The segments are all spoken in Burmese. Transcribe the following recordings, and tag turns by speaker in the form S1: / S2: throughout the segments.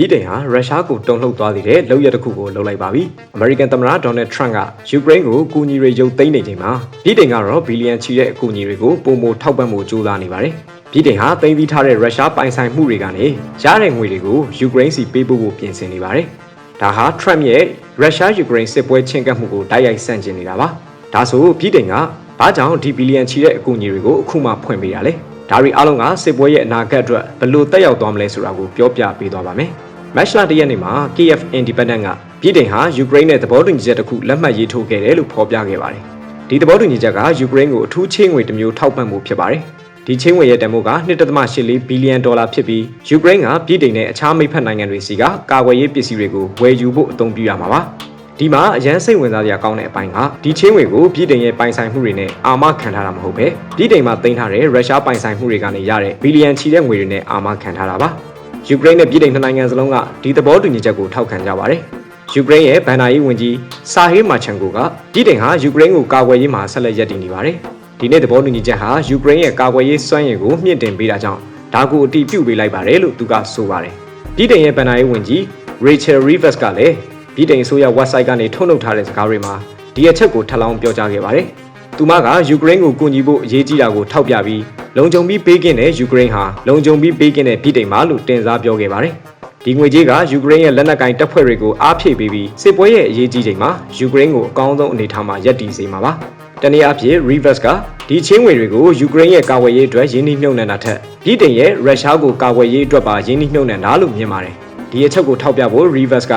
S1: ပြည်တိုင်ဟာရုရှားကိုတုံ့လှုပ်သွားစေတဲ့လောက်ရတစ်ခုကိုလှုပ်လိုက်ပါပြီ။ American သမ္မတ Donald Trump ကယူကရိန်းကိုအကူအညီတွေရုပ်သိမ်းနေချိန်မှာပြည်တိုင်ကတော့ဘီလီယံချီတဲ့အကူအညီတွေကိုပုံမထောက်ပံ့မှုကြိုးစားနေပါတယ်။ပြည်တိုင်ဟာတင်ပြီးထားတဲ့ရုရှားပိုင်ဆိုင်မှုတွေကနေရတဲ့ငွေတွေကိုယူကရိန်းစီပေးပို့ဖို့ပြင်ဆင်နေပါတယ်။ဒါဟာ Trump ရဲ့ရုရှားယူကရိန်းစစ်ပွဲချင်းကပ်မှုကိုတိုက်ရိုက်ဆန့်ကျင်နေတာပါ။ဒါဆိုပြည်တိုင်ကဘာကြောင့်ဒီဘီလီယံချီတဲ့အကူအညီတွေကိုအခုမှဖွင့်ပေးရလဲ။ဒါတွေအားလုံးကစစ်ပွဲရဲ့အနာဂတ်အတွက်ဘယ်လိုတက်ရောက်သွားမလဲဆိုတာကိုပြောပြပေးသွားပါမယ်။ မတ်လတရက်နေ့မှာ KF Independent ကပြည်တိုင်ဟာယူကရိန်းနဲ့သဘောတူညီချက်တစ်ခုလက်မှတ်ရေးထိုးခဲ့တယ်လို့ဖော်ပြခဲ့ပါတယ်။ဒီသဘောတူညီချက်ကယူကရိန်းကိုအထူးချင်းငွေတစ်မျိုးထောက်ပံ့မှုဖြစ်ပါတယ်။ဒီချင်းငွေရဲ့တန်ဖိုးက1.84ဘီလီယံဒေါ်လာဖြစ်ပြီးယူကရိန်းကပြည်တိုင်နဲ့အခြားမိတ်ဖက်နိုင်ငံတွေစီကကာကွယ်ရေးပစ္စည်းတွေကိုဝယ်ယူဖို့အသုံးပြုရမှာပါ။ဒီမှာအရန်စိတ်ဝင်စားစရာကောင်းတဲ့အပိုင်းကဒီချင်းငွေကိုပြည်တိုင်ရဲ့ပိုင်ဆိုင်မှုတွေနဲ့အာမခံထားတာမဟုတ်ပဲပြည်တိုင်မှာတင်ထားတဲ့ရုရှားပိုင်ဆိုင်မှုတွေကနေရတဲ့ဘီလီယံချီတဲ့ငွေတွေနဲ့အာမခံထားတာပါ။ ယူကရိန်းနဲ့ပြည်ထိုင်နှစ်နိုင်ငံစလုံးကဒီသဘောတူညီချက်ကိုထောက်ခံကြပါတယ်။ယူကရိန်းရဲ့ဗန်နာရေးဝန်ကြီးစာဟေးမာချန်ကိုကပြည်ထိုင်ဟာယူကရိန်းကိုကာကွယ်ရေးမှာဆက်လက်ရည်တည်နေပါတယ်။ဒီနေ့သဘောတူညီချက်ဟာယူကရိန်းရဲ့ကာကွယ်ရေးစွမ်းရည်ကိုမြင့်တင်ပေးတာကြောင့်ဒါကိုအတိပြုပေးလိုက်ပါတယ်လို့သူကဆိုပါတယ်။ပြည်ထိုင်ရဲ့ဗန်နာရေးဝန်ကြီး Rachel Rivers ကလည်းပြည်ထိုင်ဆိုရ website ကနေထုတ်လုပ်ထားတဲ့စကားတွေမှာဒီအချက်ကိုထပ်လောင်းပြောကြားခဲ့ပါတယ်။ သူမကယူကရိန်းကိုကူညီဖို့အရေးကြီးတာကိုထောက်ပြပြီးလုံခြုံပြီးပေးကင်းတဲ့ယူကရိန်းဟာလုံခြုံပြီးပေးကင်းတဲ့ပြည်တိုင်မှာလို့တင်စားပြောခဲ့ပါတယ်။ဒီငွေကြေးကယူကရိန်းရဲ့လက်နက်ကင်တပ်ဖွဲ့တွေကိုအားဖြည့်ပေးပြီးစစ်ပွဲရဲ့အရေးကြီးချိန်မှာယူကရိန်းကိုအကောင်းဆုံးအနေအထားမှာရပ်တည်စေမှာပါ။တနည်းအားဖြင့် Reverse ကဒီချင်းငွေတွေကိုယူကရိန်းရဲ့ကာကွယ်ရေးအတွက်ရင်းနှီးမြှုပ်နှံတာထက်ပြည်တိုင်ရဲ့ရုရှားကိုကာကွယ်ရေးအတွက်ပါရင်းနှီးမြှုပ်နှံတာလို့မြင်ပါတယ်။ဒီအချက်ကိုထောက်ပြဖို့ Reverse က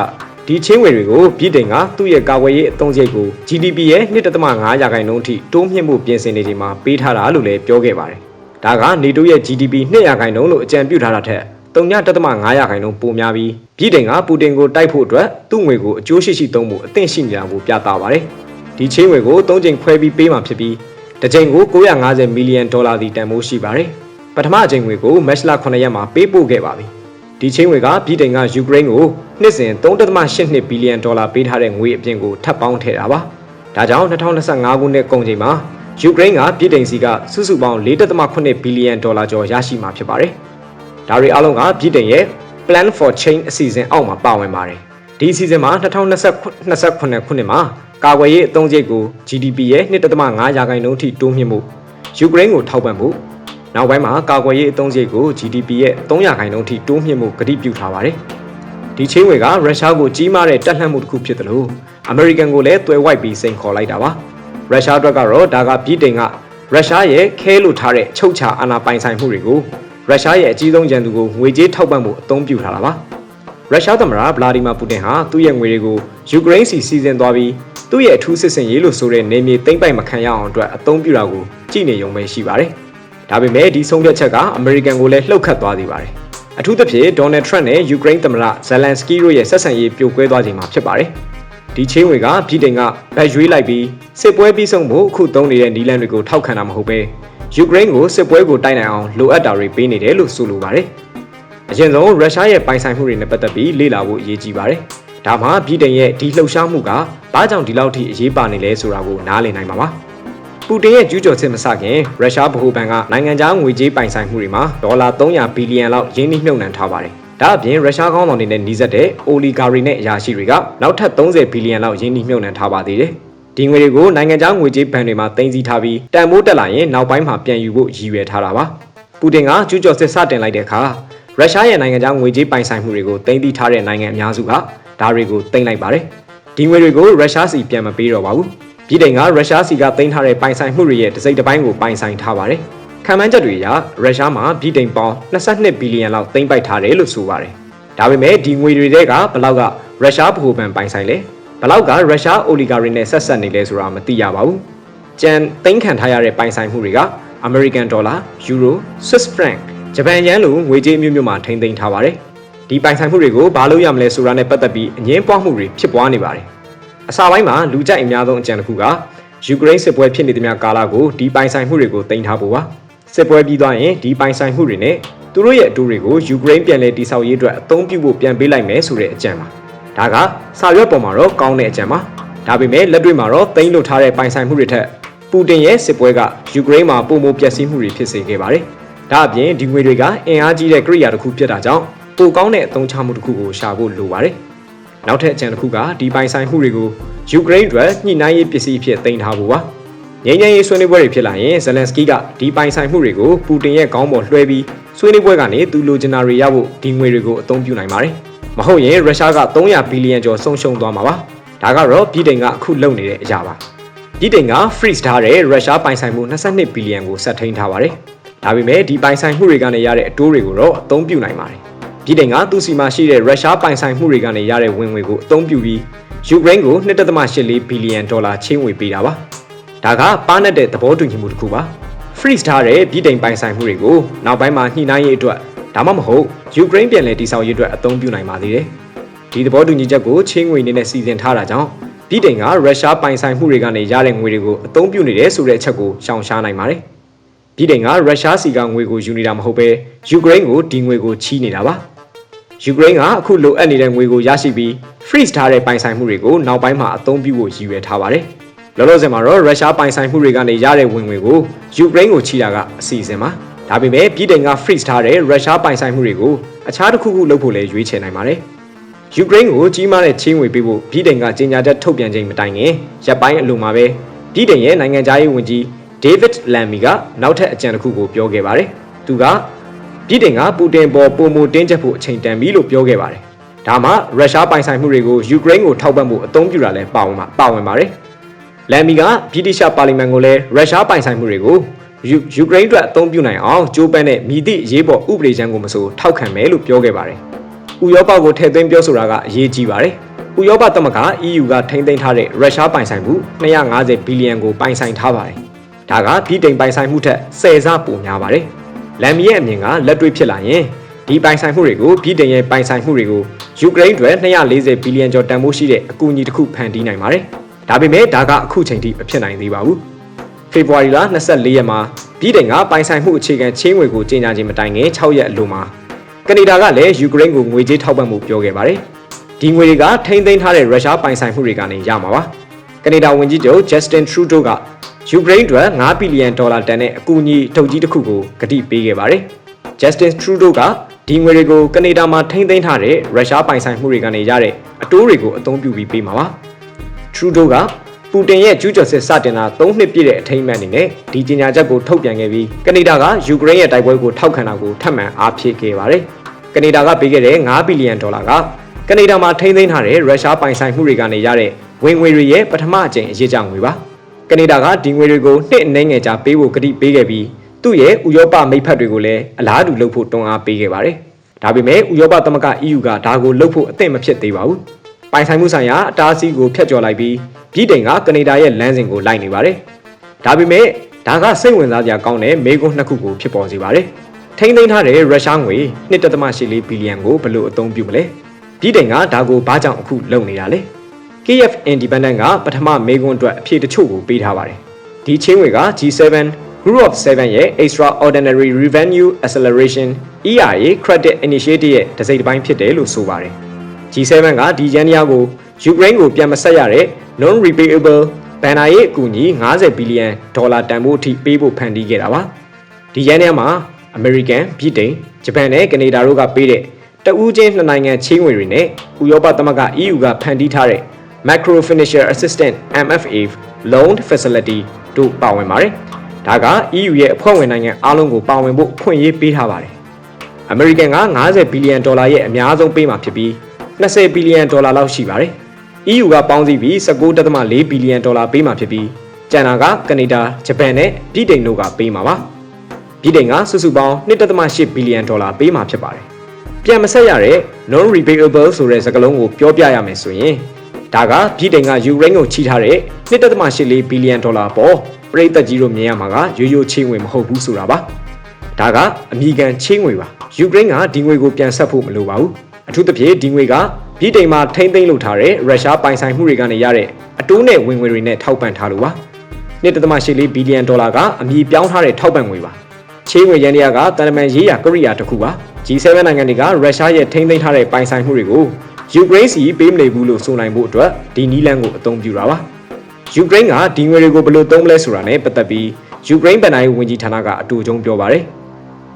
S1: ဒီချင်းငွေတွေကိုပြည်တိုင်ကသူ့ရဲ့ကာကွယ်ရေးအသုံးစရိတ်ကို GDP ရဲ့1.5ရာခိုင်နှုန်းအထိတိုးမြှင့်မှုပြင်ဆင်နေချိန်မှာပေးထားတာလို့လည်းပြောခဲ့ပါတယ်။ဒါကနေတိုးရဲ့ GDP 2ရာခိုင်နှုန်းလို့အကြံပြုထားတာထက်3.5ရာခိုင်နှုန်းပိုများပြီးပြည်တိုင်ကပူတင်ကိုတိုက်ဖို့အတွက်သူ့ငွေကိုအကျိုးရှိရှိသုံးဖို့အသင့်ရှိနေတာကိုပြသပါတယ်။ဒီချင်းငွေကို၃ချိန်ခွဲပြီးပေးမှဖြစ်ပြီးတစ်ချိန်ကို950မီလီယံဒေါ်လာစီတန်ဖိုးရှိပါတယ်။ပထမအချိန်ငွေကိုမတ်လ9ရက်မှာပေးပို့ခဲ့ပါပြီ။ ဒီချင်းငွေကပြည်တိုင်ကယူကရိန်းကိုနှစ်စဉ်3.82ဘီလီယံဒေါ်လာပေးထားတဲ့ငွေအပြင်ကိုထပ်ပေါင်းထည့်တာပါ။ဒါကြောင့်2025ခုနှစ်ကုန်ချိန်မှာယူကရိန်းကပြည်တိုင်စီကစုစုပေါင်း4.8ဘီလီယံဒေါ်လာကျော်ရရှိမှာဖြစ်ပါတယ်။ဒါတွေအလုံးကပြည်တိုင်ရဲ့ Plan for Change အစီအစဉ်အောက်မှာပါဝင်ပါတယ်။ဒီအစီအစဉ်မှာ2029ခုနှစ်မှာကာကွယ်ရေးအသုံးစရိတ်ကို GDP ရဲ့1.5ရာခိုင်နှုန်းထိတိုးမြှင့်မှုယူကရိန်းကိုထောက်ပံ့မှု နောက်ပိုင်းမှာကာကွယ်ရေးအသုံးစရိတ်ကို GDP ရဲ့3ရာခိုင်နှုန်းထိတိုးမြှင့်မှုကတိပြုထားပါတယ်။ဒီချင်းဝေကရုရှားကိုကြီးမားတဲ့တက်လှမ်းမှုတစ်ခုဖြစ်တယ်လို့အမေရိကန်ကိုလည်းတွယ်ဝိုက်ပြီးစိန်ခေါ်လိုက်တာပါ။ရုရှားအတွက်ကတော့ဒါကပြည်တိန်ကရုရှားရဲ့ခဲလို့ထားတဲ့ချုပ်ချာအာဏာပိုင်ဆိုင်မှုတွေကိုရုရှားရဲ့အကြီးဆုံးရန်သူကိုငွေကြေးထောက်ပံ့ဖို့အသုံးပြုထားတာပါ။ရုရှားသမ္မတဗလာဒီမာပူတင်ဟာသူ့ရဲ့ငွေတွေကိုယူကရိန်းစီစီစဉ်သွားပြီးသူ့ရဲ့အထူးစစ်စင်ရေးလို့ဆိုတဲ့နေမြေသိမ့်ပိုက်မခံရအောင်အတွက်အသုံးပြုတာကိုကြည့်နေရုံပဲရှိပါတယ်။ ဒါပေမဲ့ဒီဆုံးဖြတ်ချက်ကအမေရိကန်ကိုလည်းလှုပ်ခတ်သွားစေပါတယ်။အထူးသဖြင့်ဒေါ်နယ်ထရန့်နဲ့ယူကရိန်းသမ္မတဇယ်လန်စကီတို့ရဲ့ဆက်ဆံရေးပြိုကွဲသွားချိန်မှာဖြစ်ပါတယ်။ဒီချင်းဝေကပြည်တိုင်ကဗတ်ရွေးလိုက်ပြီးစစ်ပွဲပြီးဆုံးဖို့အခုသုံးနေတဲ့နီလန်တွေကိုထောက်ခံတာမဟုတ်ပဲယူကရိန်းကိုစစ်ပွဲကိုတိုက်နိုင်အောင်လိုအပ်တာတွေပေးနေတယ်လို့ဆိုလိုပါတယ်။အရင်ဆုံးရုရှားရဲ့ပိုင်ဆိုင်မှုတွေနဲ့ပတ်သက်ပြီးလေ့လာဖို့အရေးကြီးပါတယ်။ဒါမှပြည်တိုင်ရဲ့ဒီလှုပ်ရှားမှုကဘာကြောင့်ဒီလောက်ထိအရေးပါနေလဲဆိုတာကိုနားလည်နိုင်မှာပါ။ ပူတင်ရဲ့ကျူးကျော်စစ်မစခင်ရုရှားဗဟိုဘဏ်ကနိုင်ငံခြားငွေကြေးပိုင်ဆိုင်မှုတွေမှာဒေါ်လာ300ဘီလီယံလောက်ရင်းနှီးမြှုပ်နှံထားပါတယ်။ဒါအပြင်ရုရှားကောင်းဆောင်တွေနဲ့နှီးစပ်တဲ့အိုလီဂါရီနဲ့အရာရှိတွေကနောက်ထပ်30ဘီလီယံလောက်ရင်းနှီးမြှုပ်နှံထားပါသေးတယ်။ဒီငွေတွေကိုနိုင်ငံခြားငွေကြေးဘဏ်တွေမှာတင်စီထားပြီးတန်ဖိုးတက်လာရင်နောက်ပိုင်းမှာပြန်ယူဖို့ရည်ရွယ်ထားတာပါ။ပူတင်ကကျူးကျော်စစ်စတင်လိုက်တဲ့အခါရုရှားရဲ့နိုင်ငံခြားငွေကြေးပိုင်ဆိုင်မှုတွေကိုတင်သိထားတဲ့နိုင်ငံအများစုကဒါတွေကိုတင်လိုက်ပါတယ်။ဒီငွေတွေကိုရုရှားစီပြန်မပေးတော့ပါဘူး။ ပြည်တိုင်ကရုရှားစီကတင်ထားတဲ့ပိုင်ဆိုင်မှုတွေရဲ့တစ်စိတ်တစ်ပိုင်းကိုပိုင်ဆိုင်ထားပါတယ်။ခံမှန်းချက်တွေအရရုရှားမှာပြည်တိုင်ပေါင်း22ဘီလီယံလောက်တင်ပိုက်ထားတယ်လို့ဆိုပါတယ်။ဒါပေမဲ့ဒီငွေတွေတဲ့ကဘလောက်ကရုရှားဗဟိုဘဏ်ပိုင်ဆိုင်လဲဘလောက်ကရုရှားအိုလီဂါရီနဲ့ဆက်ဆက်နေလဲဆိုတာမသိရပါဘူး။ကျန်သိမ်းခံထားရတဲ့ပိုင်ဆိုင်မှုတွေက American Dollar, Euro, Swiss franc ဂျပန်ယန်းလိုငွေကြေးမျိုးမျိုးမှာထိန်းသိမ်းထားပါတယ်။ဒီပိုင်ဆိုင်မှုတွေကိုဘာလို့ရမလဲဆိုတာနဲ့ပတ်သက်ပြီးအငင်းပွားမှုတွေဖြစ်ပွားနေပါတယ်။ အစပိုင်းမှာလူကြိုက်အများဆုံးအကြံတစ်ခုကယူကရိန်းစစ်ပွဲဖြစ်နေသမျှကာလကိုဒီပိုင်ဆိုင်မှုတွေကိုတင်ထားဖို့ပါ။စစ်ပွဲပြီးသွားရင်ဒီပိုင်ဆိုင်မှုတွေနဲ့သူတို့ရဲ့အတူတွေကိုယူကရိန်းပြန်လည်တည်ဆောက်ရေးအတွက်အသုံးပြုဖို့ပြန်ပေးလိုက်မယ်ဆိုတဲ့အကြံပါ။ဒါကစာရွက်ပေါ်မှာတော့ကောင်းတဲ့အကြံပါ။ဒါပေမဲ့လက်တွေ့မှာတော့တင်လွတ်ထားတဲ့ပိုင်ဆိုင်မှုတွေထက်ပူတင်ရဲ့စစ်ပွဲကယူကရိန်းမှာပုံမပျက်စီးမှုတွေဖြစ်စေခဲ့ပါတယ်။ဒါအပြင်ဒီငွေတွေကအင်အားကြီးတဲ့ကိရိယာတစ်ခုဖြစ်တာကြောင့်ပိုကောင်းတဲ့အသုံးချမှုတစ်ခုကိုရှာဖို့လိုပါတယ်။ နောက်ထပ်အကြံတစ်ခုကဒီပိုင်ဆိုင်မှုတွေကိုယူကရိန်းအတွက်ညှိနှိုင်းရေးပစ္စည်းအဖြစ်တင်ထားဖို့ပါ။ငြိမ်းချမ်းရေးဆွေးနွေးပွဲတွေဖြစ်လာရင်ဇလန်စကီကဒီပိုင်ဆိုင်မှုတွေကိုပူတင်ရဲ့ခေါင်းပေါ်လွှဲပြီးဆွေးနွေးပွဲကနေသူလိုချင်တာတွေရဖို့ဒီငွေတွေကိုအသုံးပြုနိုင်ပါတယ်။မဟုတ်ရင်ရုရှားက300ဘီလီယံကျော်ဆုံးရှုံးသွားမှာပါ။ဒါကတော့ပြည်တိုင်ကအခုလုပ်နေတဲ့အရာပါ။ပြည်တိုင်က freeze ထားတဲ့ရုရှားပိုင်ဆိုင်မှု22ဘီလီယံကိုဆက်ထိန်းထားပါတယ်။ဒါပေမဲ့ဒီပိုင်ဆိုင်မှုတွေကနေရတဲ့အတိုးတွေကိုတော့အသုံးပြုနိုင်ပါတယ်။ ပြည်တိုင်ကသူ့စီမှာရှိတဲ့ရုရှားပိုင်ဆိုင်မှုတွေကနေရတဲ့ဝင်ငွေကိုအသုံးပြုပြီးယူကရိန်းကို1.84ဘီလီယံဒေါ်လာချင်းဝေပေးတာပါ။ဒါကပါနဲ့တဲ့သဘောတူညီမှုတစ်ခုပါ။ freeze ထားတဲ့ပြည်တိုင်ပိုင်ဆိုင်မှုတွေကိုနောက်ပိုင်းမှာညှိနှိုင်းရေးအတွက်ဒါမှမဟုတ်ယူကရိန်းပြည်လည်တည်ဆောက်ရေးအတွက်အသုံးပြုနိုင်ပါသေးတယ်။ဒီသဘောတူညီချက်ကိုချင်းငွေနေနဲ့စီစဉ်ထားတာကြောင့်ပြည်တိုင်ကရုရှားပိုင်ဆိုင်မှုတွေကနေရတဲ့ငွေတွေကိုအသုံးပြုနေတယ်ဆိုတဲ့အချက်ကိုရှောင်ရှားနိုင်ပါတယ်။ပြည်တိုင်ကရုရှားစီကငွေကိုယူနေတာမဟုတ်ပဲယူကရိန်းကိုဒီငွေကိုချီးနေတာပါ။ ယူကရိန်းကအခုလိုအပ်နေတဲ့ငွေကိုရရှိပြီး freeze ထားတဲ့ပိုင်ဆိုင်မှုတွေကိုနောက်ပိုင်းမှာအသုံးပြုဖို့ရည်ရွယ်ထားပါတယ်။လောလောဆယ်မှာတော့ရုရှားပိုင်ဆိုင်မှုတွေကနေရတဲ့ဝင်ငွေကိုယူကရိန်းကိုချီးတာကအစီအစဉ်ပါ။ဒါပေမဲ့ပြည်တိုင်က freeze ထားတဲ့ရုရှားပိုင်ဆိုင်မှုတွေကိုအခြားတစ်ခုခုလုပ်ဖို့လည်းရွေးချယ်နိုင်ပါတယ်။ယူကရိန်းကိုကြီးမားတဲ့ချင်းငွေပေးဖို့ပြည်တိုင်ကကြေညာချက်ထုတ်ပြန်ချိန်မတိုင်ခင်ရပ်ပိုင်းအလိုမှာပဲပြည်တိုင်ရဲ့နိုင်ငံသားရေးဝန်ကြီးဒေးဗစ်လမ်မီကနောက်ထပ်အကြံတစ်ခုကိုပြောခဲ့ပါတယ်။သူက ပြည်တိုင်ကပူတင်ပေါ်ပုံမတင်းချက်ဖို့အချိန်တန်ပြီလို့ပြောခဲ့ပါတယ်။ဒါမှရုရှားပိုင်ဆိုင်မှုတွေကိုယူကရိန်းကိုထောက်ပံ့ဖို့အသုံးပြုတာလည်းပါဝင်ပါပါဝင်ပါတယ်။လမ်မီကဗြိတိရှပါလီမန်ကိုလည်းရုရှားပိုင်ဆိုင်မှုတွေကိုယူယူကရိန်းအတွက်အသုံးပြုနိုင်အောင်ကြိုးပမ်းတဲ့မြည်သည့်အရေးပေါ်ဥပဒေချမ်းကိုမဆိုထောက်ခံမယ်လို့ပြောခဲ့ပါတယ်။ဥရောပကိုထည့်သွင်းပြောဆိုတာကအရေးကြီးပါတယ်။ဥရောပသမဂ္ဂ EU ကထိန်းသိမ်းထားတဲ့ရုရှားပိုင်ဆိုင်မှု250ဘီလီယံကိုပိုင်ဆိုင်ထားပါတယ်။ဒါကပြည်တိမ်ပိုင်ဆိုင်မှုထက်10ဆပိုများပါတယ်။ လမ်မီရဲ့အမြင်ကလက်တွေ့ဖြစ်လာရင်ဒီပိုင်ဆိုင်မှုတွေကိုပြည်တိမ်ရဲ့ပိုင်ဆိုင်မှုတွေကိုယူကရိန်းအတွက်240ဘီလီယံကျော်တန်ဖိုးရှိတဲ့အကူအညီတစ်ခုဖန်တီးနိုင်ပါတယ်။ဒါပေမဲ့ဒါကအခုချိန်ထိမဖြစ်နိုင်သေးပါဘူး။ဖေဖော်ဝါရီလ24ရက်မှာပြည်တိုင်ကပိုင်ဆိုင်မှုအခြေခံချင်းငွေကိုကြေညာခြင်းမတိုင်ခင်6ရက်အလိုမှာကနေဒါကလည်းယူကရိန်းကိုငွေကြေးထောက်ပံ့မှုပြောခဲ့ပါတယ်။ဒီငွေတွေကထိန်းသိမ်းထားတဲ့ရုရှားပိုင်ဆိုင်မှုတွေကနေရမှာပါ။ကနေဒါဝန်ကြီးချုပ် Justin Trudeau က ယူကရိန်းအတွက်9ဘီလီယံဒေါ်လာတန်တဲ့အကူအညီထုတ်ကြီးတစ်ခုကိုကတိပေးခဲ့ပါတယ်။ Justin Trudeau ကဒီငွေတွေကိုကနေဒါမှာထိန်းသိမ်းထားတဲ့ရုရှားပိုင်ဆိုင်မှုတွေကနေရတဲ့အတိုးတွေကိုအသုံးပြုပြီးပေးမှာပါ။ Trudeau ကပူတင်ရဲ့ကျူးကျော်စစ်စတင်တာ3နှစ်ပြည့်တဲ့အထိမ်းအမှတ်အနေနဲ့ဒီကြေညာချက်ကိုထုတ်ပြန်ခဲ့ပြီးကနေဒါကယူကရိန်းရဲ့တိုက်ပွဲကိုထောက်ခံတာကိုထပ်မံအားဖြည့်ခဲ့ပါတယ်။ကနေဒါကပေးခဲ့တဲ့9ဘီလီယံဒေါ်လာကကနေဒါမှာထိန်းသိမ်းထားတဲ့ရုရှားပိုင်ဆိုင်မှုတွေကနေရတဲ့ဝင်ငွေတွေရဲ့ပထမအကြိမ်အရေးကြငွေပါ။ ကနေဒါကဒီငွေတွေကိုနှစ်အနည်းငယ်ကြာပေးဖို့ကတိပေးခဲ့ပြီးသူ့ရဲ့ဥရောပမိတ်ဖက်တွေကိုလည်းအလားတူလုပ်ဖို့တွန်းအားပေးခဲ့ပါတယ်။ဒါပေမဲ့ဥရောပသမဂ္ဂ EU ကဒါကိုလုပ်ဖို့အသင့်မဖြစ်သေးပါဘူး။ပိုင်ဆိုင်မှုဆိုင်ရာအတားအဆီးကိုဖျက်ကျော်လိုက်ပြီးပြည်တိုင်ကကနေဒါရဲ့လမ်းစဉ်ကိုလိုက်နေပါတယ်။ဒါပေမဲ့ဒါကစိတ်ဝင်စားစရာကောင်းတဲ့မေကွန်းနှစ်ခုကိုဖြစ်ပေါ်စေပါတယ်။ထိန်းသိမ်းထားတဲ့ရုရှားငွေ1.84ဘီလီယံကိုဘယ်လိုအသုံးပြုမလဲ။ပြည်တိုင်ကဒါကိုဘာကြောင့်အခုလုပ်နေတာလဲ။ KF Independent ကပထမမေကွန်းအတွက်အဖြေတချို့ကိုပေးထားပါတယ်။ဒီချင်းငွေက G7 Group of 7ရဲ့ Extraordinary Revenue Acceleration ERA Credit Initiative ရဲ့တစိမ့်တစ်ပိုင်းဖြစ်တယ်လို့ဆိုပါတယ်။ G7 ကဒီရန်နီယာကိုယူကရိန်းကိုပြန်မဆက်ရတဲ့ non repayable ဘန်နာရေးအကူအညီ90ဘီလီယံဒေါ်လာတန်ဖိုးအထိပေးဖို့ဖန်တီးခဲ့တာပါဒီရန်ထဲမှာ American ပြည်တိန်ဂျပန်နဲ့ကနေဒါတို့ကပေးတဲ့တဦးချင်းနှစ်နိုင်ငံချင်းငွေတွေနဲ့ဥရောပသမဂ္ဂ EU ကဖန်တီးထားတဲ့ Macro Financial Assistance MFA Loan Facility တို့ပါဝင်ပါတယ်ဒါက EU ရဲ့အဖွဲ့ဝင်နိုင်ငံအားလုံးကိုပါဝင်ဖို့ခွင့်ရေးပေးထားပါတယ်။ American က90ဘီလီယံဒေါ်လာရဲ့အများဆုံးပေးမှာဖြစ်ပြီး20ဘီလီယံဒေါ်လာလောက်ရှိပါတယ်။ EU ကပေါင်းစည်းပြီး19.4ဘီလီယံဒေါ်လာပေးမှာဖြစ်ပြီးကျန်တာကကနေဒါ၊ဂျပန်နဲ့ပြည်တိန်တို့ကပေးမှာပါ။ပြည်တိန်ကစုစုပေါင်း1.8ဘီလီယံဒေါ်လာပေးမှာဖြစ်ပါတယ်။ပြန်မဆက်ရတဲ့ non repayable ဆိုတဲ့စကားလုံးကိုပြောပြရမယ်ဆိုရင် ဒါကပြည်တိန်ကယူကရိန်းကိုချီထားတဲ့1.84ဘီလီယံဒေါ်လာပေါ်ပရိသတ်ကြီးတို့မြင်ရမှာကရိုးရိုးချင်းငွေမဟုတ်ဘူးဆိုတာပါ။ဒါကအမိကန်ချင်းငွေပါ။ယူကရိန်းကဒီငွေကိုပြန်ဆက်ဖို့မလိုပါဘူး။အထူးသဖြင့်ဒီငွေကပြည်တိမ်မှာထိမ့်သိမ်းလုပ်ထားတဲ့ရုရှားပိုင်ဆိုင်မှုတွေကနေရတဲ့အတိုးနဲ့ဝင်ငွေတွေနဲ့ထောက်ပံ့ထားလို့ပါ1.84ဘီလီယံဒေါ်လာကအမည်ပြောင်းထားတဲ့ထောက်ပံ့ငွေပါချေးငွေရန်တရားကတန်တမန်ရေးရာကရိယာတစ်ခုပါ G7 နိုင်ငံတွေကရုရှားရဲ့ထိမ့်သိမ်းထားတဲ့ပိုင်ဆိုင်မှုတွေကို ယူကရိန်းစီပေးမနေဘူးလို့ဆိုနိုင်ဖို့အတွက်ဒီနီးလန်းကိုအသုံးပြုတာပါယူကရိန်းကဒီငွေတွေကိုဘယ်လိုသုံးမလဲဆိုတာနဲ့ပတ်သက်ပြီးယူကရိန်းဗန်နာရေးဝန်ကြီးဌာနကအတူချုံပြောပါတယ်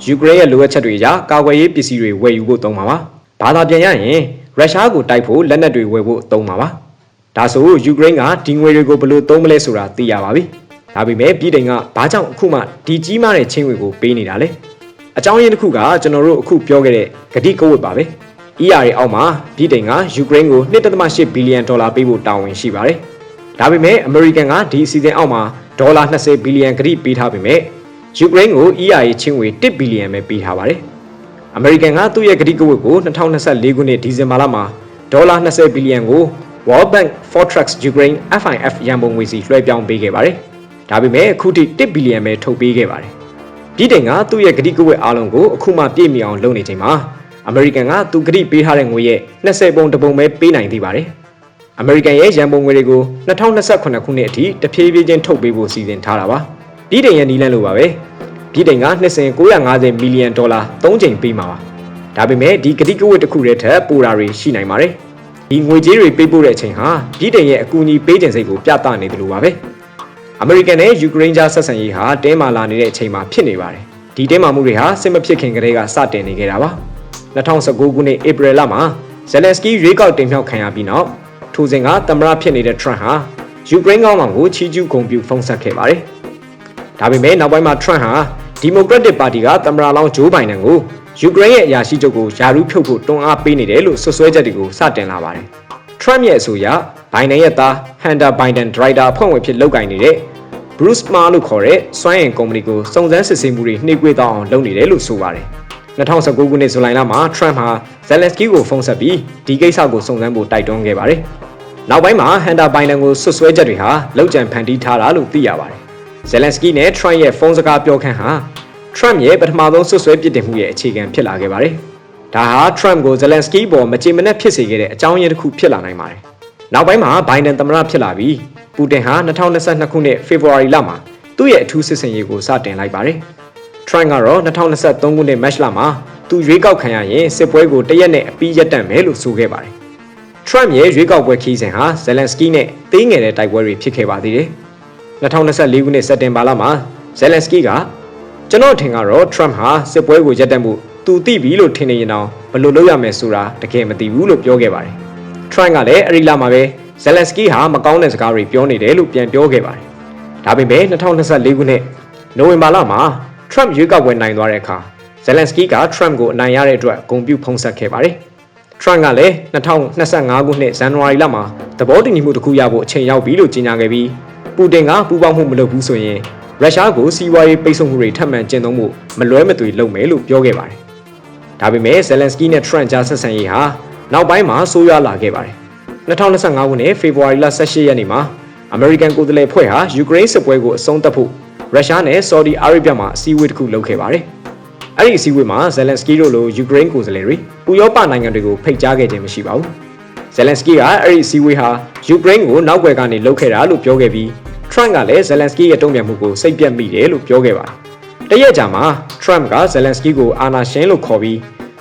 S1: ယူကရိန်းရဲ့လိုအပ်ချက်တွေအရကာကွယ်ရေးပစ္စည်းတွေဝယ်ယူဖို့သုံးပါပါ။ဘာသာပြန်ရရင်ရုရှားကိုတိုက်ဖို့လက်နက်တွေဝယ်ဖို့သုံးပါပါ။ဒါဆိုယူကရိန်းကဒီငွေတွေကိုဘယ်လိုသုံးမလဲဆိုတာသိရပါပြီ။ဒါပေမဲ့ပြည်တိုင်ကဘာကြောင့်အခုမှဒီကြီးမားတဲ့ချင်းငွေကိုပေးနေတာလဲ။အကြောင်းရင်းတစ်ခုကကျွန်တော်တို့အခုပြောခဲ့တဲ့ဂတိကဝတ်ပါပဲ။ ERA အောက်မှာပြည်တိုင်ကယူကရိန်းကို1.8ဘီလီယံဒေါ်လာပေးဖို့တာဝန်ရှိပါတယ်။ဒါပေမဲ့အမေရိကန်ကဒီအစီအစဉ်အောက်မှာဒေါ်လာ20ဘီလီယံဂတိပေးထားပေမဲ့ယူကရိန်းကို ERA ချင်းငွေ1ဘီလီယံပဲပေးထားပါတယ်။အမေရိကန်ကသူ့ရဲ့ဂတိကဝတ်ကို2024ခုနှစ်ဒီဇင်ဘာလမှာဒေါ်လာ20ဘီလီယံကို World Bank Fortrex Ukraine FIF ရန်ပုံငွေစီလွှဲပြောင်းပေးခဲ့ပါတယ်။ဒါပေမဲ့အခုထိ1ဘီလီယံပဲထုတ်ပေးခဲ့ပါတယ်။ပြည်တိုင်ကသူ့ရဲ့ဂတိကဝတ်အားလုံးကိုအခုမှပြည့်မီအောင်လုပ်နေချိန်မှာ အမေရိကန်ကသူဂတိပေးထားတဲ့ငွေရဲ့20ပုံတပုံပဲပေးနိုင်သေးပါတယ်။အမေရိကန်ရဲ့ရန်ပုံငွေတွေကို2028ခုနှစ်အထိတဖြည်းဖြည်းချင်းထုတ်ပေးဖို့စီစဉ်ထားတာပါ။ပြည်တိုင်ရဲ့နီးလန်းလိုပါပဲ။ပြည်တိုင်ကနှစ်စဉ်950မီလီယံဒေါ်လာ3ချိန်ပေးမှာပါ။ဒါပေမဲ့ဒီဂတိကဝတ်တစ်ခုတည်းထက်ပိုတာတွေရှိနိုင်ပါတယ်။ဒီငွေကြေးတွေပေးပို့တဲ့အချိန်ဟာပြည်တိုင်ရဲ့အကူအညီပေးခြင်းစိတ်ကိုပြသနေတယ်လို့ပါပဲ။အမေရိကန်နဲ့ယူကရိန်းကြားဆက်ဆံရေးဟာတင်းမာလာနေတဲ့အချိန်မှာဖြစ်နေပါတယ်။ဒီတင်းမာမှုတွေဟာစစ်မဖြစ်ခင်ကတည်းကစတင်နေခဲ့တာပါ။ 2019ခုနှစ်ဧပြီလမှာဇယ်လန်စကီရွေးကောက်တင်မြှောက်ခံရပြီးနောက်ထိုစဉ်ကသမ္မတဖြစ်နေတဲ့ထရန့်ဟာယူကရိန်းကောင်းဆောင်ကိုချီးကျူးဂုဏ်ပြုဖုံးဆက်ခဲ့ပါတယ်။ဒါပေမဲ့နောက်ပိုင်းမှာထရန့်ဟာဒီမိုကရက်တစ်ပါတီကသမ္မတလောင်းဂျိုးဘိုင်ဒန်ကိုယူကရိန်းရဲ့အရာရှိချုပ်ကိုယာရုဖြုတ်ဖို့တွန်းအားပေးနေတယ်လို့ဆွဆွဲချက်တွေကိုစတင်လာပါတယ်။ Trump ရဲ့အဆိုအရဘိုင်ဒန်ရဲ့သား Hunter Biden ဒရိုက်တာအဖွဲ့ဝင်ဖြစ်လုပ်ကိုင်နေတဲ့ Bruce Mar လို့ခေါ်တဲ့စွမ်းအင်ကုမ္ပဏီကိုစုံစမ်းစစ်ဆေးမှုတွေနှိပ်ကွေးတောင်းအောင်လုပ်နေတယ်လို့ဆိုပါတယ်။ 2019ခုနှစ်ဇူလိုင်လမှာ Trump ဟာ Zelensky ကိုဖုန်းဆက်ပြီးဒီကိစ္စကိုစုံစမ်းဖို့တိုက်တွန်းခဲ့ပါတယ်။နောက်ပိုင်းမှာ Hunter Biden ကိုဆွဆွဲချက်တွေဟာလောက်ကျန်ဖန်တီးထားတာလို့သိရပါတယ်။ Zelensky နဲ့ Trump ရဲ့ဖုန်းစကားပြောခန်းဟာ Trump ရဲ့ပထမဆုံးဆွဆွဲပြစ်တင်မှုရဲ့အခြေခံဖြစ်လာခဲ့ပါတယ်။ဒါဟာ Trump ကို Zelensky ပေါ်မကြေမနက်ဖြစ်စေခဲ့တဲ့အကြောင်းရင်းတစ်ခုဖြစ်လာနိုင်ပါတယ်။နောက်ပိုင်းမှာ Biden သမ္မတဖြစ်လာပြီးပူတင်ဟာ2022ခုနှစ်ဖေဖော်ဝါရီလမှာသူ့ရဲ့အထူးစစ်ဆင်ရေးကိုစတင်လိုက်ပါတယ်။ Trump ကတော့2023ခုနှစ်မတ်လမှာသူရွေးကောက်ခံရရင်စစ်ပွဲကိုတရက်နဲ့အပြီးရပ်တန့်မယ်လို့ဆိုခဲ့ပါတယ်။ Trump ရဲ့ရွေးကောက်ပွဲခီးစဉ်ဟာ Zelensky နဲ့သေးငယ်တဲ့တိုက်ပွဲတွေဖြစ်ခဲ့ပါသေးတယ်။2024ခုနှစ်စက်တင်ဘာလမှာ Zelensky ကကျွန်တော်ထင်ကတော့ Trump ဟာစစ်ပွဲကိုရပ်တန့်မှုသူသိပြီလို့ထင်နေရင်တော့ဘယ်လိုလုပ်ရမလဲဆိုတာတကယ်မသိဘူးလို့ပြောခဲ့ပါတယ်။ Trump ကလည်းအဲ့ဒီလမှာပဲဇယ်လန်စကီဟာမကောင်းတဲ့စကားတွေပြောနေတယ်လို့ပြန်ပြောခဲ့ပါတယ်။ဒါပေမဲ့2024ခုနှစ်နိုဝင်ဘာလမှာ Trump ရွေးကောက်ပွဲနိုင်သွားတဲ့အခါဇယ်လန်စကီက Trump ကိုအနိုင်ရတဲ့အတွက်ဂုဏ်ပြုဖုံးဆက်ခဲ့ပါတယ်။ Trump ကလည်း2025ခုနှစ်ဇန်နဝါရီလမှာသဘောတူညီမှုတစ်ခုရဖို့အချိန်ရောက်ပြီလို့ကြေညာခဲ့ပြီးပူတင်ကပူးပေါင်းမှုမလုပ်ဘူးဆိုရင်ရုရှားကိုစီးပွားရေးပိတ်ဆို့မှုတွေထပ်မံကျင့်သုံးမှုမလွဲမသွေလုပ်မယ်လို့ပြောခဲ့ပါတယ်။ဒါပေမဲ့ဇယ်လန်စကီနဲ့ Trump ကြားဆက်ဆံရေးဟာနောက်ပိုင်းမှာဆိုးရွားလာခဲ့ပါတယ်။2025ခုနှစ်ဖေဖော်ဝါရီလ18ရက်နေ့မှာအမေရိကန်ကိုယ်စားလှယ်ဖွဲ့ဟာယူကရိန်းစစ်ပွဲကိုအဆုံးသတ်ဖို့ ရုရှားနဲ့ဆော်ဒီအာရေဗျမှာအစည်းအဝေးတစ်ခုလုပ်ခဲ့ပါတယ်။အဲ့ဒီအစည်းအဝေးမှာဇယ်လန်စကီတို့လိုယူကရိန်းကိုယ်စားလှယ်တွေဥရောပနိုင်ငံတွေကိုဖိတ်ကြားခဲ့ခြင်းမရှိပါဘူး။ဇယ်လန်စကီကအဲ့ဒီအစည်းအဝေးဟာယူကရိန်းကိုနောက်ွယ်ကနေလုပ်ခဲ့တာလို့ပြောခဲ့ပြီး Trump ကလည်း Zelensky ရဲ့တုံ့ပြန်မှုကိုစိတ်ပြတ်မိတယ်လို့ပြောခဲ့ပါတယ်။တရက်ကြာမှာ Trump က Zelensky ကိုအာဏာရှင်လို့ခေါ်ပြီး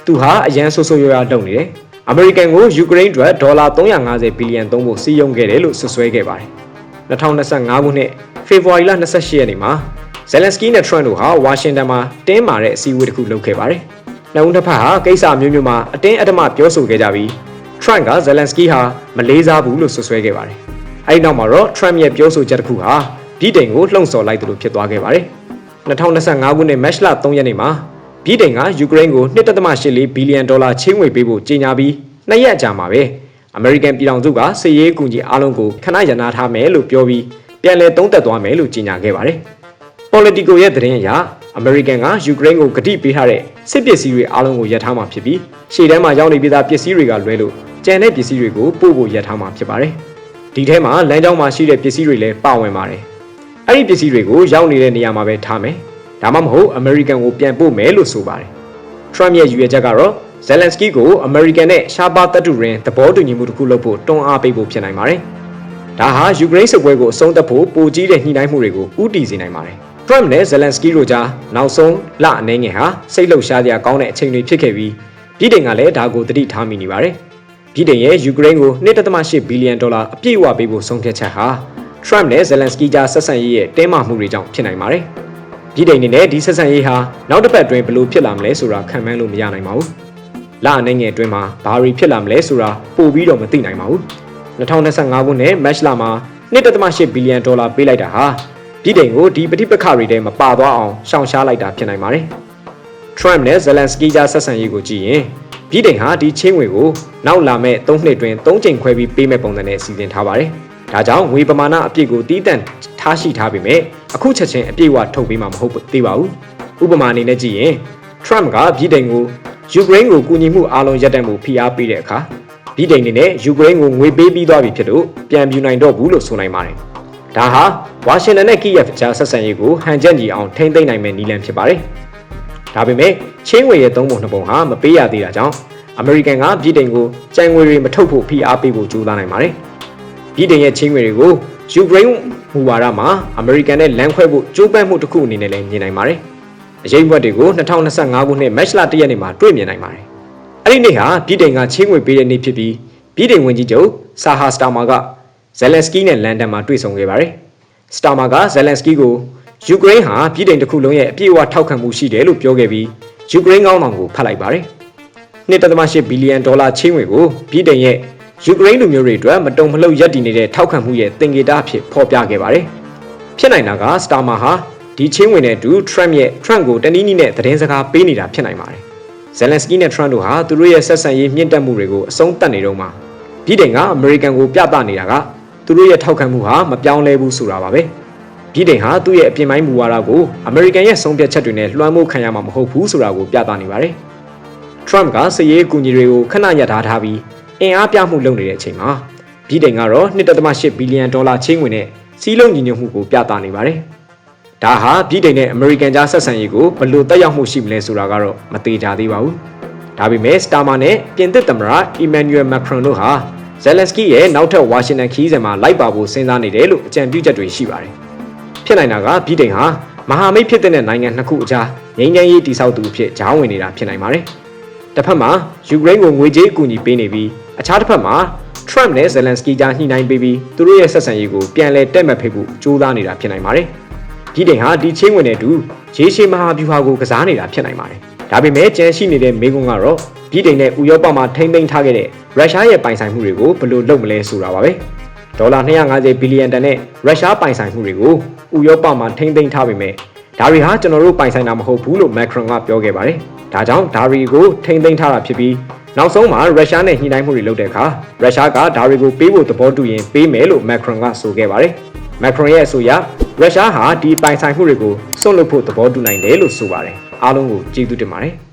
S1: သူဟာအရန်ဆိုးဆိုးရွားရွားလုပ်နေတယ်။အမေရိကန်ကိုယူကရိန်းအတွက်ဒေါ်လာ350ဘီလီယံသုံးဖို့စီးရုံးခဲ့တယ်လို့ဆွဆွဲခဲ့ပါတယ်။2025ခုနှစ် ဖေဖော်ဝါရီလ28ရက်နေ့မှာ Zelensky နဲ့ Trump တို့ဟာဝါရှင်တန်မှာတင်းမာတဲ့အစည်းအဝေးတစ်ခုလုပ်ခဲ့ပါတယ်။နှစ်ဦးတစ်ဖက်ဟာကိစ္စမျိုးမျိုးမှာအတင်းအဓမ္မပြောဆိုခဲ့ကြပြီး Trump က Zelensky ဟာမလေးစားဘူးလို့ဆွဆွဲခဲ့ပါတယ်။အဲဒီနောက်မှာတော့ Trump ရဲ့ပြောဆိုချက်တစ်ခုဟာပြည်တိုင်ကိုလှုံ့ဆော်လိုက်တယ်လို့ဖြစ်သွားခဲ့ပါတယ်။2025ခုနှစ်မတ်လ3ရက်နေ့မှာပြည်တိုင်ကယူကရိန်းကို1.84ဘီလီယံဒေါ်လာချေးငွေပေးဖို့ကြေညာပြီးနှစ်ရက်အကြာမှာပဲအမေရိကန်ပြည်ထောင်စုကစစ်ရေးအကူအညီအားလုံးကိုခဏရနာထားမယ်လို့ပြောပြီး ပြန်လည်သုံးသပ်သွားမယ်လို့ကြေညာခဲ့ပါတယ်။ Politico ရဲ့သတင်းအရအမေရိကန်ကယူကရိန်းကိုဂတိပေးထားတဲ့စစ်ပစ္စည်းတွေအားလုံးကိုရပ်ထားမှာဖြစ်ပြီးရှေ့တန်းမှာရောက်နေပြီးသားပစ္စည်းတွေကလွဲလို့ကျန်တဲ့ပစ္စည်းတွေကိုပို့ဖို့ရပ်ထားမှာဖြစ်ပါတယ်။ဒီထဲမှာလမ်းကြောင်းမှာရှိတဲ့ပစ္စည်းတွေလည်းပါဝင်ပါတယ်။အဲ့ဒီပစ္စည်းတွေကိုရောက်နေတဲ့နေရာမှာပဲထားမယ်။ဒါမှမဟုတ်အမေရိကန်ကိုပြန်ပို့မယ်လို့ဆိုပါတယ်။ Trump ရဲ့ရည်ရွယ်ချက်ကတော့ Zelensky ကိုအမေရိကန်နဲ့ရှားပါတပ်တူရင်းသဘောတူညီမှုတစ်ခုလုပ်ဖို့တွန်းအားပေးဖို့ဖြစ်နိုင်ပါတယ်။ ဒါဟာယူကရိန်းစစ်ပွဲကိုအဆုံးသတ်ဖို့ပိုကြီးတဲ့ညှိနှိုင်းမှုတွေကိုဥတီစေနိုင်ပါတယ်။ Trump နဲ့ Zelensky တို့ကြားနောက်ဆုံးလအနေငယ်ဟာစိတ်လှုပ်ရှားစရာကောင်းတဲ့အချိန်တွေဖြစ်ခဲ့ပြီးပြည်တိုင်ကလည်းဒါကိုသတိထားမိနေပါတယ်။ပြည်တိုင်ရဲ့ယူကရိန်းကို1.8ဘီလီယံဒေါ်လာအပြည့်အဝပေးဖို့ဆုံးဖြတ်ချက်ဟာ Trump နဲ့ Zelensky ကြားဆက်ဆံရေးရဲ့တင်းမာမှုတွေကြောင့်ဖြစ်နိုင်ပါတယ်။ပြည်တိုင်နေနဲ့ဒီဆက်ဆံရေးဟာနောက်တစ်ပတ်အတွင်းဘယ်လိုဖြစ်လာမလဲဆိုတာခံမှန်းလို့မရနိုင်ပါဘူး။လအနေငယ်အတွင်းမှာဘာတွေဖြစ်လာမလဲဆိုတာပို့ပြီးတော့မသိနိုင်ပါဘူး။ 2025ခုနှစ်မတ်လမှာ1.8ဘီလီယံဒေါ်လာပေးလိုက်တာဟာပြည်တိုင်ကိုဒီပဋိပက္ခတွေထဲမပါသွားအောင်ရှောင်ရှားလိုက်တာဖြစ်နိုင်ပါတယ်။ Trump နဲ့ Zelensky ကြားဆက်ဆံရေးကိုကြည့်ရင်ပြည်တိုင်ဟာဒီချင်းငွေကိုနောက်လာမဲ့3နှစ်တွင်3ချိန်ခွဲပြီးပေးမဲ့ပုံစံနဲ့စီစဉ်ထားပါတယ်။ဒါကြောင့်ငွေပမာဏအပြည့်ကိုတီးတန့်ထားရှိထားပေမဲ့အခုချက်ချင်းအပြည့်အဝထုတ်ပေးမှာမဟုတ်သေးပါဘူး။ဥပမာအနေနဲ့ကြည့်ရင် Trump ကပြည်တိုင်ကိုယူကရိန်းကိုကူညီမှုအားလုံးရပ်တန့်မှုဖိအားပေးတဲ့အခါ ပြည်တိုင်နေနဲ့ယူကရိန်းကိုငွေပေးပြီးသွားပြီဖြစ်လို့ပြန်ပြူနိုင်တော့ဘူးလို့ဆိုနိုင်ပါတယ်။ဒါဟာဝါရှင်တန်နဲ့ကီယက်ကြားဆက်ဆံရေးကိုဟန်ချက်ညီအောင်ထိမ့်သိမ့်နိုင်မဲ့နည်းလမ်းဖြစ်ပါတယ်။ဒါပေမဲ့ချင်းငွေရဲ့သုံးပုံနှစ်ပုံဟာမပေးရသေးတာကြောင့်အမေရိကန်ကပြည်တိုင်ကိုကြံငွေတွေမထုတ်ဖို့ဖိအားပေးဖို့ကြိုးစားနိုင်ပါတယ်။ပြည်တိုင်ရဲ့ချင်းငွေတွေကိုယူကရိန်းမူဝါဒမှာအမေရိကန်နဲ့လမ်းခွဲဖို့ကြိုးပမ်းမှုတစ်ခုအနေနဲ့လည်းမြင်နိုင်ပါတယ်။အရေးဘွက်တွေကို2025ခုနှစ်မတ်လ1ရက်နေ့မှာတွေ့မြင်နိုင်ပါတယ်။ အဲ့ဒီနေ့ဟာပြည်တိုင်ကချင်းငွေပေးတဲ့နေ့ဖြစ်ပြီးပြည်တိုင်ဝန်ကြီးချုပ်ဆာဟာစတာမာကဇယ်လန်စကီနဲ့လန်ဒန်မှာတွေ့ဆုံခဲ့ပါတယ်။စတာမာကဇယ်လန်စကီကိုယူကရိန်းဟာပြည်တိုင်တစ်ခုလုံးရဲ့အပြည့်အဝထောက်ခံမှုရှိတယ်လို့ပြောခဲ့ပြီးယူကရိန်းကောင်းဆောင်ကိုဖတ်လိုက်ပါတယ်။1.8ဘီလီယံဒေါ်လာချင်းငွေကိုပြည်တိုင်ရဲ့ယူကရိန်းလူမျိုးတွေအတွက်မတုံမလှုပ်ရပ်တည်နေတဲ့ထောက်ခံမှုရဲ့သင်္ကေတအဖြစ်ဖော်ပြခဲ့ပါတယ်။ဖြစ်နိုင်တာကစတာမာဟာဒီချင်းဝင်တဲ့အတူ Trump ရဲ့ Trump ကိုတနည်းနည်းနဲ့သတင်းစကားပေးနေတာဖြစ်နိုင်ပါတယ်။ Zelensky နဲ့ Trump တို့ဟာသူတို့ရဲ့ဆက်ဆံရေးမြင့်တက်မှုတွေကိုအဆုံးသတ်နေတော့မှာပြည်တိုင်ကအမေရိကန်ကိုပြသနေတာကသူတို့ရဲ့ထောက်ခံမှုဟာမပြောင်းလဲဘူးဆိုတာပါပဲ။ပြည်တိုင်ဟာသူ့ရဲ့အပြင်ပိုင်းမူဝါဒကိုအမေရိကန်ရဲ့ဆုံးဖြတ်ချက်တွေနဲ့လွှမ်းမိုးခံရမှာမဟုတ်ဘူးဆိုတာကိုပြသနေပါတယ်။ Trump ကစည်ရေးကူညီတွေကိုခဏရထားထားပြီးအင်အားပြမှုလုပ်နေတဲ့အချိန်မှာပြည်တိုင်ကတော့1.8ဘီလီယံဒေါ်လာချင်းဝင်နဲ့စီးလုံးညီညွတ်မှုကိုပြသနေပါတယ်။ ဒါဟာပြည်တိုင်နဲ့အမေရိကန်ကြားဆက်ဆံရေးကိုဘယ်လိုတက်ရောက်မှုရှိမလဲဆိုတာကတော့မသေးကြသေးပါဘူး။ဒါပေမဲ့စတာမာနဲ့ပြင်သစ်သမ္မတအီမန်နျူရယ်မက်ခရွန်တို့ဟာဇယ်လန်စကီရဲ့နောက်ထပ်ဝါရှင်တန်ခီးစဉ်မှာလိုက်ပါဖို့စဉ်းစားနေတယ်လို့အကြံပြုချက်တွေရှိပါတယ်။ဖြစ်နိုင်တာကပြည်တိုင်ဟာမဟာမိတ်ဖြစ်တဲ့နိုင်ငံနှစ်ခုအကြားငြိမ်းချမ်းရေးတည်ဆောက်သူအဖြစ်ကြားဝင်နေတာဖြစ်နိုင်ပါတယ်။တစ်ဖက်မှာယူကရိန်းကိုငွေကြေးအကူအညီပေးနေပြီးအခြားတစ်ဖက်မှာ Trump နဲ့ Zelensky ကြားညှိနှိုင်းပေးပြီးသူတို့ရဲ့ဆက်ဆံရေးကိုပြန်လည်တက်မှတ်ဖိဖို့ကြိုးစားနေတာဖြစ်နိုင်ပါတယ်။ ပြည်တိုင်ဟာဒီချင်းဝင်တဲ့အတူရေရှည်မဟာဗျူဟာကိုကစားနေတာဖြစ်နိုင်ပါတယ်။ဒါပေမဲ့ကြံရှိနေတဲ့မေကွန်းကတော့ပြည်တိုင်နဲ့ဥရောပမှာထိမ့်သိမ်းထားခဲ့တဲ့ရုရှားရဲ့ပိုင်ဆိုင်မှုတွေကိုဘယ်လိုလုပ်မလဲဆိုတာပါပဲ။ဒေါ်လာ250ဘီလီယံတန်တဲ့ရုရှားပိုင်ဆိုင်မှုတွေကိုဥရောပမှာထိမ့်သိမ်းထားပေမဲ့ဒါတွေဟာကျွန်တော်တို့ပိုင်ဆိုင်တာမဟုတ်ဘူးလို့မက်ခရွန်ကပြောခဲ့ပါတယ်။ဒါကြောင့်ဒါတွေကိုထိမ့်သိမ်းထားတာဖြစ်ပြီးနောက်ဆုံးမှာရုရှားနဲ့ညှိနှိုင်းမှုတွေလုပ်တဲ့အခါရုရှားကဒါတွေကိုပေးဖို့သဘောတူရင်ပေးမယ်လို့မက်ခရွန်ကဆိုခဲ့ပါတယ်။ မက်ခရွန်ရဲ့အဆိုအရရုရှားဟာဒီပိုင်ဆိုင်မှုတွေကိုစွန့်လွတ်ဖို့သဘောတူနိုင်တယ်လို့ဆိုပါတယ်။အားလုံးကိုကျေးဇူးတင်ပါတယ်။